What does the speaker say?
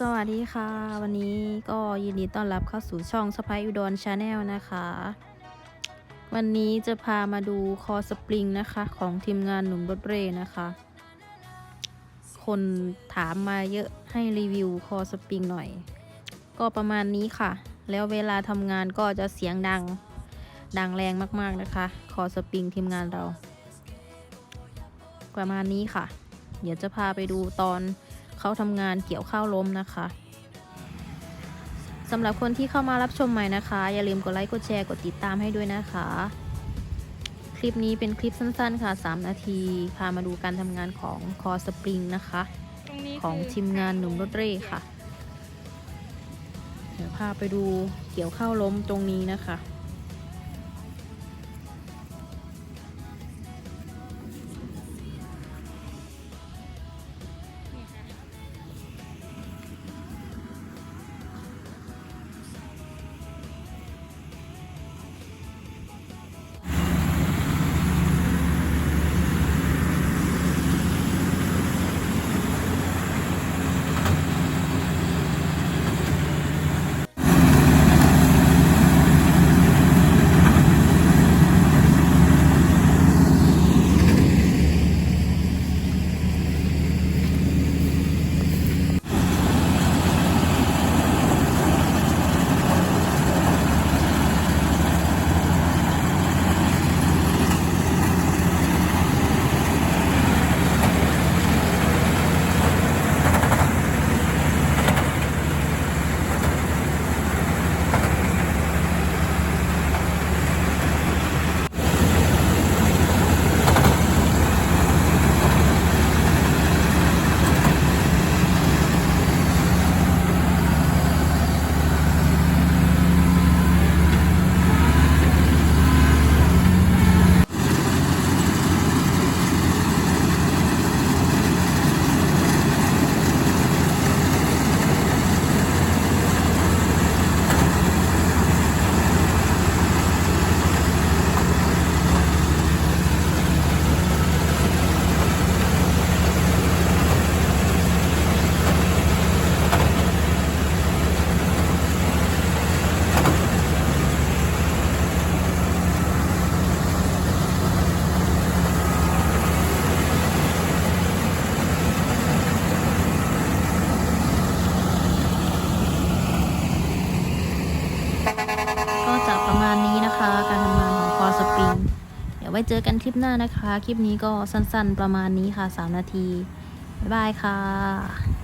สวัสดีค่ะ วันนี้ก็ยินดีต้อนรับเข้าสู่ช่องสไปอุดรชาแนลนะคะ วันนี้จะพามาดูคอสปริงนะคะ ของทีมงานหนุ่มรถเร่นะคะ คนถามมาเยอะให้รีวิวคอสปริงหน่อย ก็ประมาณนี้ค่ะ แล้วเวลาทำงานก็จะเสียงดัง ดังแรงมากๆนะคะ คอสปริงทีมงานเรา ประมาณนี้ค่ะ เดี๋ยวจะพาไปดูตอน เขาทำงานเกี่ยวข้าวล้มนะคะสำหรับคนที่เข้ามารับชมใหม่นะคะ อย่าลืมกดไลค์กดแชร์กดติดตามให้ด้วยนะคะ คลิปนี้เป็นคลิปสั้นๆค่ะ 3 นาทีพามาดูการทำงานของคอสปริงนะคะ ของทีมงานหนุ่มรถเร่ค่ะเดี๋ยวพาไปดูเกี่ยวข้าวล้มตรงนี้นะคะ ไว้เจอกันคลิปหน้านะคะ คลิปนี้ก็สั้นๆประมาณนี้ค่ะ 3 นาที บ๊ายบายค่ะ